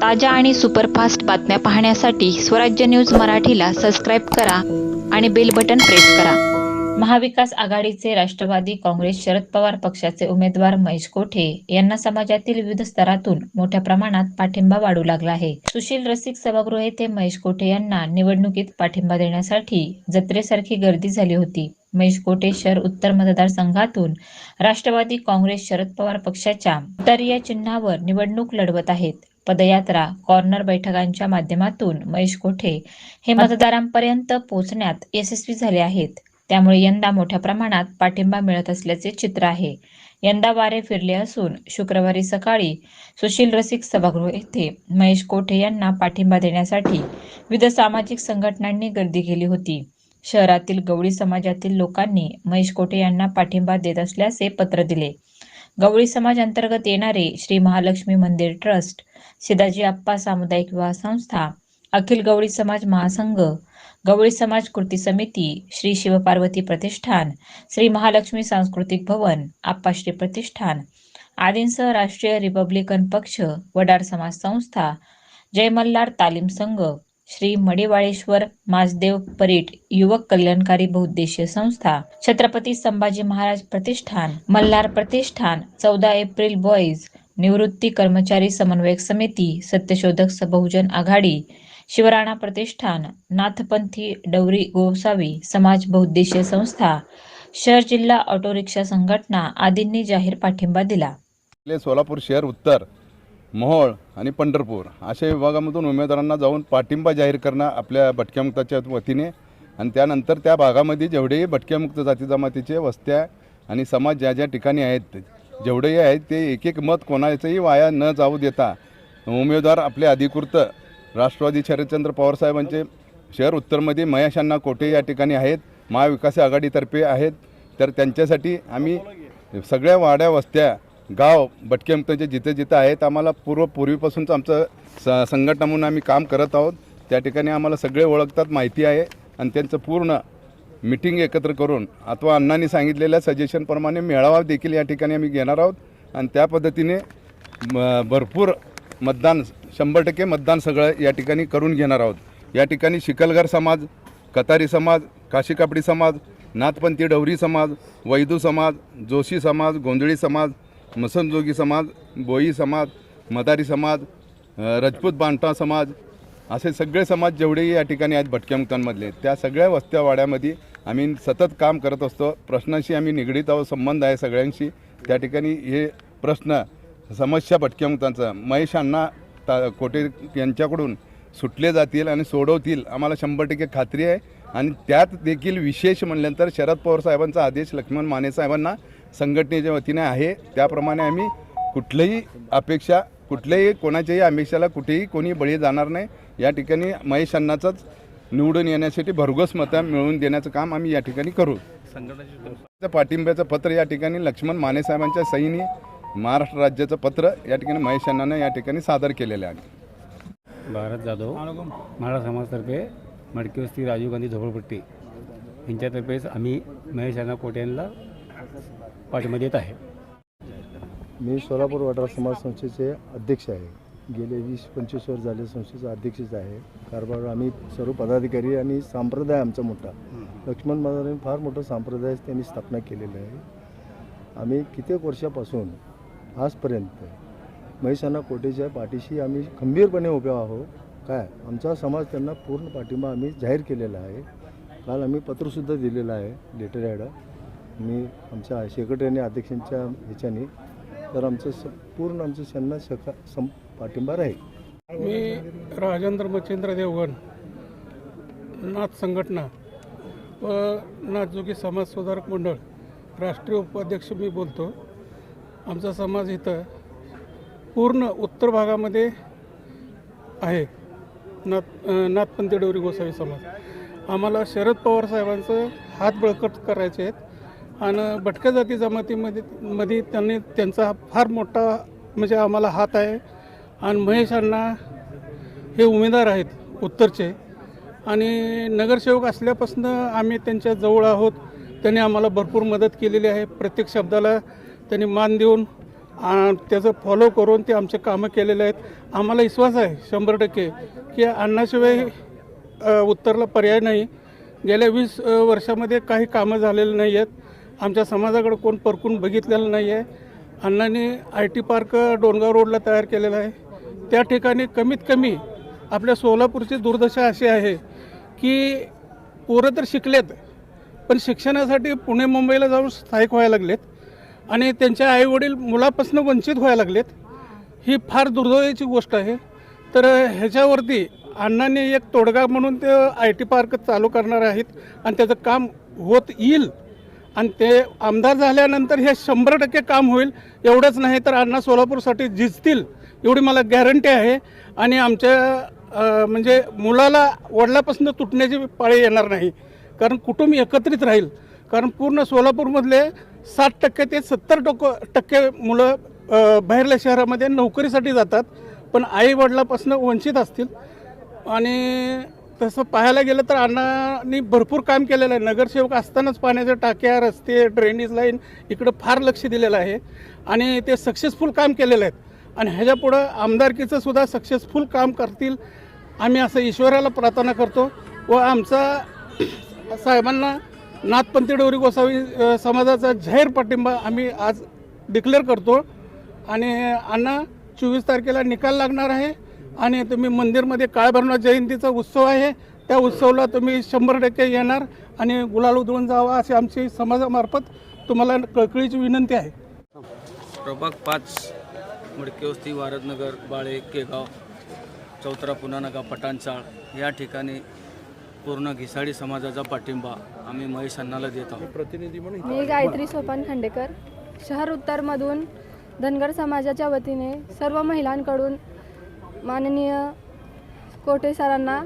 ताज्या आणि सुपरफास्ट बातम्या पाहण्यासाठी स्वराज्य न्यूज मराठीला सबस्क्राईब करा आणि बेल बटन प्रेस करा. महाविकास आघाडीचे राष्ट्रवादी काँग्रेस शरद पवार पक्षाचे उमेदवार महेश कोठे यांना समाजातील विविध स्तरातून मोठ्या प्रमाणात पाठिंबा वाढू लागला आहे. सुशील रसिक सभागृह येथे महेश कोठे यांना निवडणुकीत पाठिंबा देण्यासाठी जत्रेसारखी गर्दी झाली होती. महेश कोठे शहर उत्तर मतदारसंघातून राष्ट्रवादी काँग्रेस शरद पवार पक्षाच्या उत्तरीय चिन्हावर निवडणूक लढवत आहेत. पदयात्रा कॉर्नर बैठकांच्या माध्यमातून महेश कोठे हे मतदारांपर्यंत पोहोचण्यात यशस्वी झाले आहेत. त्यामुळे यंदा मोठ्या प्रमाणात पाठिंबा मिळत असल्याचे चित्र आहे. यंदा वारे फिरले असून शुक्रवारी सकाळी सुशील रसिक सभागृह येथे महेश कोठे यांना पाठिंबा देण्यासाठी विविध सामाजिक संघटनांनी गर्दी केली होती. शहरातील गवळी समाजातील लोकांनी महेश कोठे यांना पाठिंबा देत असल्याचे पत्र दिले. गवळी समाज अंतर्गत येणारे श्री महालक्ष्मी मंदिर ट्रस्ट सिदाजी आप्पा सामुदायिक विवाह संस्था अखिल गवळी समाज महासंघ गवळी समाज कृती समिती श्री शिवपार्वती प्रतिष्ठान श्री महालक्ष्मी सांस्कृतिक भवन आप्पाश्री प्रतिष्ठान आदींसह राष्ट्रीय रिपब्लिकन पक्ष वडार समाज संस्था जयमल्लार तालीम संघ श्री मडेवाळेश्वर माजदेव परीट युवक कल्याणकारी बहुउद्देशीय संस्था छत्रपती संभाजी महाराज प्रतिष्ठान मल्हार प्रतिष्ठान चौदा एप्रिल बॉईज निवृत्ती कर्मचारी समन्वयक समिती सत्यशोधक स- बहुजन आघाडी शिवराणा प्रतिष्ठान नाथपंथी डवरी गोसावी समाज बहुउद्देशीय संस्था शहर जिल्हा ऑटो रिक्षा संघटना आदींनी जाहीर पाठिंबा दिला. सोलापूर शहर उत्तर मोहोळ आणि पंढरपूर अशा विभागामधून उमेदवारांना जाऊन पाठिंबा जाहीर करणं आपल्या भटक्यामुक्ताच्या वतीने. आणि त्यानंतर त्या भागामध्ये जेवढेही भटक्यामुक्त जाती जमातीचे वस्त्या आणि समाज ज्या ज्या ठिकाणी आहेत जेवढेही आहेत ते एक एक मत कोणाचंही वाया न जाऊ देता उमेदवार आपले अधिकृत राष्ट्रवादी शरदचंद्र पवारसाहेबांचे शहर उत्तरमध्ये महेशांना कोठे या ठिकाणी आहेत महाविकास आघाडीतर्फे आहेत. तर त्यांच्यासाठी आम्ही सगळ्या वाड्या वस्त्या गाव भटकेमुक्तांचे जिथे जिथे आहेत आम्हाला पूर्व पूर्वीपासूनच आमचं स संघटना म्हणून आम्ही काम करत आहोत. त्या ठिकाणी आम्हाला सगळे ओळखतात माहिती आहे आणि त्यांचं पूर्ण मिटिंग एकत्र करून अथवा अण्णांनी सांगितलेल्या सजेशनप्रमाणे मेळावा देखील या ठिकाणी आम्ही घेणार आहोत. आणि त्या पद्धतीने भरपूर मतदान शंभर टक्के मतदान सगळं या ठिकाणी करून घेणार आहोत. या ठिकाणी शिकलगार समाज कतारी समाज काशी कापडी समाज नाथपंथी डवरी समाज वैदू समाज जोशी समाज गोंधळी समाज मसनजोगी समाज बोई समाज मदारी समाज रजपूत बांटा समाज असे सगळे समाज जेवढेही या ठिकाणी आहेत भटक्यामुक्तांमधले त्या सगळ्या वस्त्या वाड्यामध्ये आम्ही सतत काम करत असतो. प्रश्नाशी आम्ही निगडीत आहोत संबंध आहे सगळ्यांशी. त्या ठिकाणी हे प्रश्न समस्या भटक्यामुक्तांचा महेश अण्णा ता कोटे यांच्याकडून सुटले जातील आणि सोडवतील आम्हाला शंभर टक्के खात्री आहे. आणि त्यात देखील विशेष म्हणल्यानंतर शरद पवार साहेबांचा आदेश लक्ष्मण माने साहेबांना संघटनेच्या वतीने आहे. त्याप्रमाणे आम्ही कुठल्याही अपेक्षा कुठल्याही कोणाच्याही अपेक्षाला कुठेही कोणी बळी जाणार नाही. या ठिकाणी महेश अण्णाचाच निवडून येण्यासाठी भरघोस मतं मिळवून देण्याचं काम आम्ही या ठिकाणी करू. त्या पाठिंब्याचं पत्र या ठिकाणी लक्ष्मण माने साहेबांच्या सहीने महाराष्ट्र राज्याचं पत्र या ठिकाणी महेश अण्णांना या ठिकाणी सादर केलेलं आहे. भारत जाधव मराठा समाजातर्फे मडकी वस्ती राजीव गांधी झोपडपट्टी. यांच्यातर्फेच आम्ही महेश अण्णा कोटे यांना पाठिंबा देत आहे. मी सोलापूर वाडा समाज संस्थेचे अध्यक्ष आहे. गेले वीस पंचवीस वर्ष झाले संस्थेचा अध्यक्षच आहे. कारभार आम्ही सर्व पदाधिकारी आणि संप्रदाय आमचा मोठा. लक्ष्मण महाराजांनी फार मोठं संप्रदाय त्यांनी स्थापना केलेली आहे. आम्ही कित्येक वर्षापासून आजपर्यंत महिषांना कोटेच्या पाठीशी आम्ही खंबीरपणे उभे आहोत. काय? आमचा समाज त्यांना पूर्ण पाठिंबा आम्ही जाहीर केलेला आहे. काल आम्ही पत्रसुद्धा दिलेलं आहे लेटर ॲड. मी आमच्या सेक्रेटरी आणि अध्यक्षांच्या ह्याच्याने तर आमचं स पूर्ण आमचं त्यांना सका सं पाठिंबा राहील. मी राजेंद्र मच्छिंद्र देवगण नाथ संघटना व नाथजोगी समाज सुधारक मंडळ राष्ट्रीय उपाध्यक्ष मी बोलतो. आमचा समाज इथं पूर्ण उत्तर भागामध्ये आहे. नाथ नाथपंथी डोरी गोसावी समाज. आम्हाला शरद पवार साहेबांचं हात बळकट करायचे आहेत. आणि भटक्या जाती जमातीमध्ये मध्ये त्यांनी त्यांचा फार मोठा म्हणजे आम्हाला हात आहे. आणि महेश अण्णा हे उमेदवार आहेत उत्तरचे. आणि नगरसेवक असल्यापासून आम्ही त्यांच्या जवळ आहोत. त्यांनी आम्हाला भरपूर मदत केलेली आहे. प्रत्येक शब्दाला त्यांनी मान देऊन त्याचं फॉलो करून ते आमचे कामं केलेले आहेत. आम्हाला विश्वास आहे शंभर टक्के की अण्णाशिवाय उत्तरला पर्याय नाही. गेल्या वीस वर्षामध्ये काही कामं झालेली नाही आहेत. आमच्या समाजाकडे कोण परकून बघितलेलं नाही आहे. अण्णांनी आय टी पार्क डोनगाव रोडला तयार केलेला आहे. त्या ठिकाणी कमीत कमी आपल्या सोलापूरची दुर्दशा अशी आहे की पोरं तर शिकलेत पण शिक्षणासाठी पुणे मुंबईला जाऊन स्थायिक व्हायला लागलेत आणि त्यांच्या आईवडील मुलापासून वंचित व्हायला लागलेत ही फार दुर्दैवाची गोष्ट आहे. तर ह्याच्यावरती अण्णांनी एक तोडगा म्हणून ते आय टी पार्क चालू करणार आहेत आणि त्याचं काम होत येईल. आणि ते आमदार झाल्यानंतर हे शंभर टक्के काम होईल. एवढंच नाही तर अण्णा सोलापूरसाठी झिजतील एवढी मला गॅरंटी आहे. आणि आमच्या म्हणजे मुलाला वडिलापासून तुटण्याची पाळी येणार नाही. कारण कुटुंब एकत्रित राहील. कारण पूर्ण सोलापूरमधले साठ टक्के ते सत्तर टक्क टक्के मुलं बाहेरल्या शहरामध्ये नोकरीसाठी जातात. पण आई वडिलापासून वंचित असतील. आणि तसं पाहायला गेलं तर अण्णांनी भरपूर काम केलेलं आहे. नगरसेवक असतानाच पाण्याच्या टाक्या रस्ते ड्रेनेज लाईन इकडं फार लक्ष दिलेलं आहे. आणि ते सक्सेसफुल काम केलेलं आहेत. आणि ह्याच्यापुढं आमदारकीचं सुद्धा सक्सेसफुल काम करतील. आम्ही असं ईश्वराला प्रार्थना करतो व आमचा साहेबांना नाथपंथी डोरी गोसावी समाजाचा जाहीर पाठिंबा आम्ही आज डिक्लेअर करतो. आणि अण्णा चोवीस तारखेला निकाल लागणार आहे. आणि तुम्ही मंदिरमध्ये काळभरणा जयंतीचा उत्सव आहे. त्या उत्सवाला तुम्ही शंभर टक्के येणार आणि गुलाल उधळून जावा अशी आमची समाजामार्फत तुम्हाला कळकळीची विनंती आहे. प्रभाग पाच मडकेवस्ती वारदनगर बाळे केगाव चौतरा पुनानगा पटाणचाळ या ठिकाणी पूर्ण घिसाडी समाजाचा पाठिंबा आम्ही महेश अण्णाला देत आहोत. मी गायत्री सोपान खांडेकर. शहर उत्तरमधून धनगर समाजाच्या वतीने सर्व महिलांकडून माननीय कोटे सरांना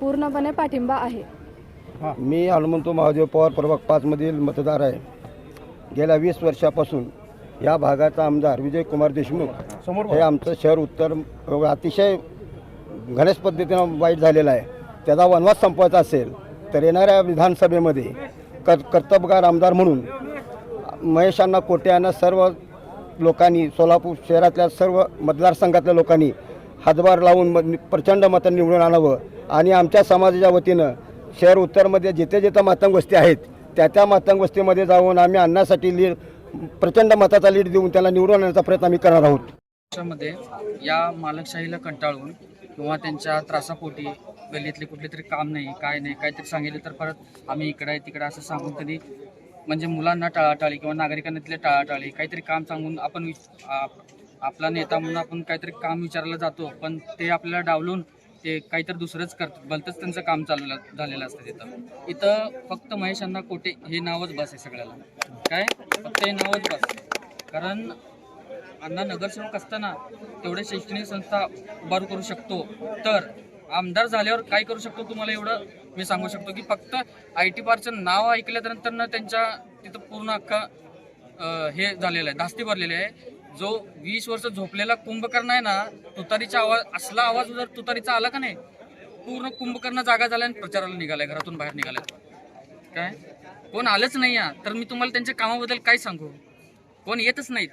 पूर्णपणे पाठिंबा आहे. मी हनुमंतो महादेव पवार प्रभाग पाचमधील मतदार आहे. गेल्या वीस वर्षापासून या भागाचा आमदार विजयकुमार देशमुख हे आमचं शहर उत्तर अतिशय घनस पद्धतीनं वाईट झालेलं आहे. त्याचा वनवास संपवायचा असेल तर येणाऱ्या विधानसभेमध्ये कर कर्तबगार आमदार म्हणून महेशांना कोटे यांना सर्व लोकांनी सोलापूर शहरातल्या सर्व मतदारसंघातल्या लोकांनी हातभार लावून म प्रचंड मतं निवडून आणावं. आणि आमच्या समाजाच्या वतीनं शहर उत्तरमध्ये जिथे जिथं मातंग वस्ती आहेत त्या त्या मातंग वस्तीमध्ये जाऊन आम्ही अन्नासाठी लीड प्रचंड मताचा लीड देऊन त्याला निवडून आणण्याचा प्रयत्न आम्ही करणार आहोत. मध्ये या मालकशाहीला कंटाळून किंवा त्यांच्या त्रासापोटी गल्लीतले कुठले तरी काम नाही काय नाही काहीतरी सांगितलं तर परत आम्ही इकडं आहे तिकडं असं सांगून कधी म्हणजे मुलांना टाळाटाळी किंवा नागरिकांना तिथले टाळाटाळी काहीतरी काम सांगून आपण आपला नेता म्हणून आपण काहीतरी काम विचारायला जातो पण ते आपल्याला डावलून ते काहीतरी दुसरंच करत भलतंच त्यांचं काम चालू झालेलं असतं तिथं. इथं फक्त महेश अण्णा कोटे हे नावच बस आहे सगळ्याला. काय? फक्त हे नावच बस. कारण अण्णा नगरसेवक असताना तेवढे शैक्षणिक संस्था उभारू करू शकतो. तर आमदार झाल्यावर काय करू शकतो तुम्हाला एवढं मी सांगू शकतो की फक्त आय टी पार्कचं नाव ऐकल्यानंतर ना त्यांच्या तिथं पूर्ण अख्खा हे झालेलं आहे धास्ती भरलेली आहे. जो वीस वर्ष झोपलेला कुंभकर्ण आहे ना तुतारीचा आवाज असला आवाज जर तुतारीचा आला का नाही पूर्ण कुंभकर्ण जागा झाला आणि प्रचाराला निघालाय घरातून बाहेर निघालाय. काय? कोण आलंच नाही या तर मी तुम्हाला त्यांच्या कामाबद्दल काय सांगू? कोण येतच नाहीत.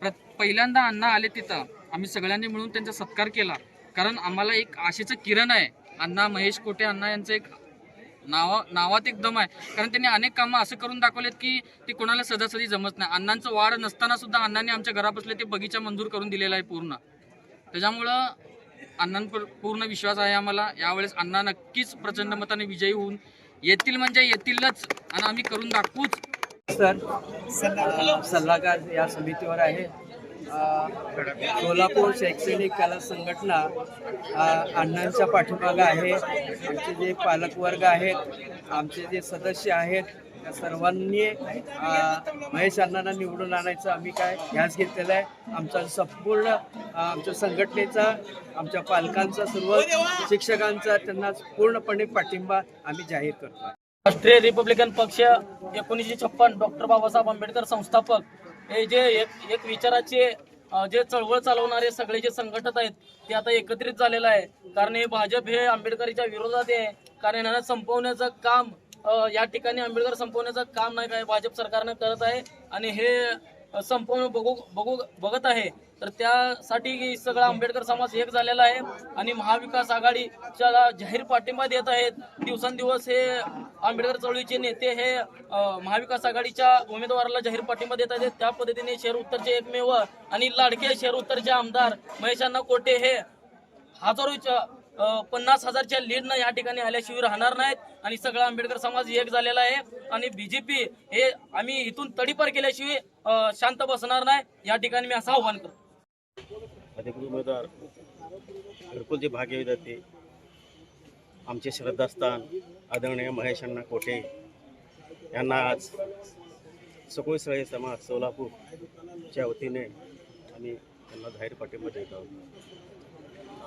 प्र पहिल्यांदा अण्णा आले तिथं. आम्ही सगळ्यांनी मिळून त्यांचा सत्कार केला. कारण आम्हाला एक आशेचं किरण आहे. अण्णा महेश कोटे अण्णा यांचं एक नावा नावात एक दम आहे. कारण त्यांनी अनेक कामं असं करून दाखवलेत की ते कोणाला सदासदी जमत नाही. अण्णांचं वाढ नसताना सुद्धा अण्णांनी आमच्या घरापासले ते बगीचा मंजूर करून दिलेला आहे पूर्ण. त्याच्यामुळं अण्णांवर पूर्ण विश्वास आहे आम्हाला. यावेळेस अण्णा नक्कीच प्रचंड मताने विजयी होऊन येतील म्हणजे येतीलच आणि आम्ही करून दाखवूच. सर सल्लागार या समितीवर आहे. सोलापूर शैक्षणिक कला संघटना अण्णांच्या पाठीमागं आहे. आमचे जे पालकवर्ग आहेत आमचे जे सदस्य आहेत त्या सर्वांनी महेश अण्णांना निवडून आणायचं आम्ही काय ह्याच घेतलेला आहे. आमचा संपूर्ण आमच्या संघटनेचा आमच्या पालकांचा सर्व शिक्षकांचा त्यांना पूर्णपणे पाठिंबा आम्ही जाहीर करतो. राष्ट्रीय रिपब्लिकन पक्ष एकोणीसशे छप्पन डॉक्टर बाबासाहेब आंबेडकर संस्थापक हे जे एक एक विचाराचे जे चळवळ चालवणारे सगळे जे संघटक आहेत ते आता एकत्रित झालेलं आहे. कारण हे भाजप हे आंबेडकरीच्या विरोधात आहे. कारण यांना संपवण्याचं काम या ठिकाणी आंबेडकर संपवण्याचं काम नाही काय भाजप सरकारनं करत आहे. आणि हे संपूर्ण बघू बघू बघत आहे. तर त्यासाठी सगळा आंबेडकर समाज एक झालेला आहे आणि महाविकास आघाडीच्या जाहीर पाठिंबा देत आहेत. दिवसेंदिवस हे आंबेडकर चळवळीचे नेते हे महाविकास आघाडीच्या उमेदवाराला जाहीर पाठिंबा देत आहेत. त्या पद्धतीने शहर उत्तरचे एकमेव आणि लाडके शहर उत्तरचे आमदार महेशांना कोटे हे हजारोच्या पन्नास हजारच्या लीडनं या ठिकाणी आल्याशिवाय राहणार नाहीत. आणि सगळा आंबेडकर समाज एक झालेला आहे. आणि बीजेपी हे आम्ही इथून तडीपार केल्याशिवाय शांत बसणार नाही. या ठिकाणी मी असं आव्हान करतो. अधिकृत उमेदवार घरकुलचे भाग्यविधाते आमचे श्रद्धास्थान आदरणीय महेश अण्णा कोठे? यांना आज सकोळी सळे समाज सोलापूरच्या वतीने आम्ही त्यांना जाहीर पाठिंबा देत आहोत.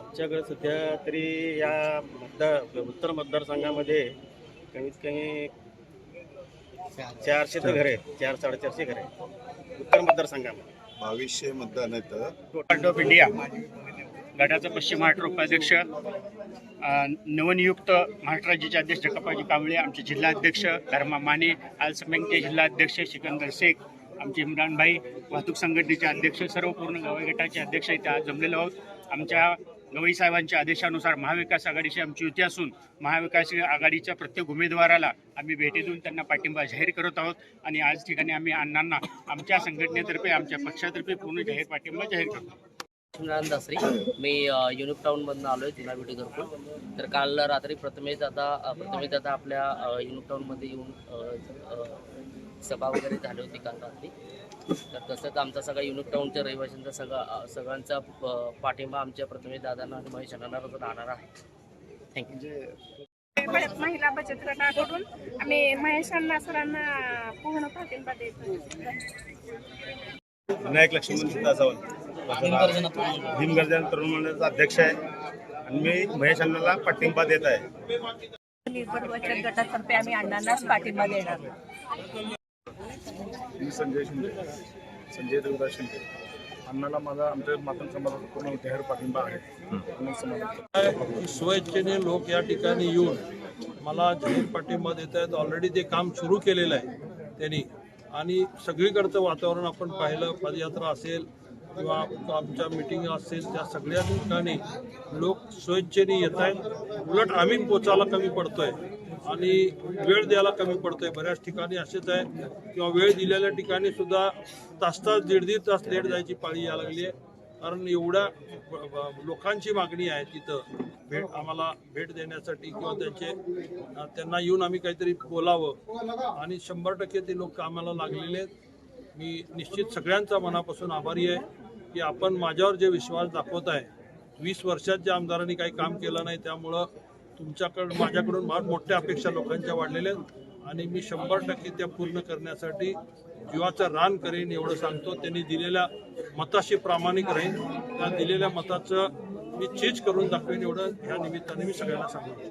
आमच्याकडे सध्या तरी या मतदार उत्तर मतदारसंघामध्ये कमीत कमी चारशे तर घरे आहेत. चार साडेचारशे घरे आहेत. उत्तर मतदारसंघामध्ये. बावीसशे मतदान आहेत. टोटल ऑफ इंडिया गटाचा पश्चिम महाराष्ट्र उपाध्यक्ष अ, नवनियुक्त महाराष्ट्र राज्याचे अध्यक्ष जगप्पाजी कांबळे आमचे जिल्हाध्यक्ष धर्मा माने आलसमेंगचे जिल्हाध्यक्ष सिकंदर शेख आमचे इम्रान भाई वाहतूक संघटनेचे अध्यक्ष सर्व पूर्ण गवई गटाचे अध्यक्ष इथे आज जमलेलो आहोत. आमच्या गवई साहेबांच्या आदेशानुसार महाविकास आघाडीशी आमची युती असून महाविकास आघाडीच्या प्रत्येक उमेदवाराला आम्ही भेटी देऊन त्यांना पाठिंबा जाहीर करत आहोत. आणि आज ठिकाणी आम्ही अण्णांना आमच्या संघटनेतर्फे आमच्या पक्षातर्फे पूर्ण जाहीर पाठिंबा जाहीर करतो. नारायण दासरी मी युनिक टाऊनमधनं आलो आहे जुना विटी घरकुल. तर काल रात्री प्रथमेश दादा प्रथमेश दादा आपल्या युनिक टाऊनमध्ये येऊन सभा वगैरे झाली होती काल रात्री. तर तसंच आमचा सगळा युनिक टाऊनच्या रहिवाशांचा सगळा सगळ्यांचा पाठिंबा आमच्या प्रथमेश दादांना आणि महेश अण्णांना राहणार आहे. थँक्यू महिला बचत गटाकडून आम्ही महेश अण्णा सरांना पूर्ण पाठिंबा देतो विनायक लक्ष्मण भीमगर्जन तरुण मंडळाचा अध्यक्ष आहे आणि मी महेश अण्णाला पाठिंबा देत आहे. निर्भर बचत गटातर्फे आम्ही अण्णांनाच पाठिंबा देणार. मी संजय शिंदे संजय देवदास शिंदे. अण्णाला माझा आमच्या मातृ समाजाचा पूर्ण जाहीर पाठिंबा आहे. समाजाचा. स्वेच्छेने लोक या ठिकाणी येऊन मला जाहीर पाठिंबा देत आहेत. ऑलरेडी ते काम सुरू केलेलं आहे त्यांनी. आणि सगळीकडचं वातावरण आपण पाहिलं पदयात्रा असेल किंवा आमच्या मिटिंग असेल त्या सगळ्या ठिकाणी लोक स्वेच्छेने येत आहेत. उलट आम्ही पोचायला कमी पडतोय आणि वेळ द्यायला कमी पडतोय. बऱ्याच ठिकाणी असेच आहे किंवा वेळ दिलेल्या ठिकाणी सुद्धा तास तास दीड दीड तास लेट जायची पाळी यायला लागली आहे. कारण एवढ्या लोकांची मागणी आहे तिथं. भेट आम्हाला भेट देण्यासाठी किंवा त्यांचे त्यांना येऊन आम्ही काहीतरी बोलावं. आणि शंभर टक्के ते लोक कामाला लागलेले आहेत. मी निश्चित सगळ्यांचा मनापासून आभारी आहे. की आपण माझ्यावर जे विश्वास दाखवत आहे वीस वर्षात ज्या आमदारांनी काही काम केलं नाही त्यामुळं तुमच्याकडं माझ्याकडून फार मोठ्या अपेक्षा लोकांच्या वाढलेल्या आहेत. आणि मी शंभर टक्के त्या पूर्ण करण्यासाठी जीवाचं रान करेन एवढं सांगतो. त्यांनी दिलेल्या मताशी प्रामाणिक राहीन. त्या दिलेल्या मताचं मी चीज करून दाखवेन एवढं. ह्या निमित्ताने मी सगळ्यांना सांगतो.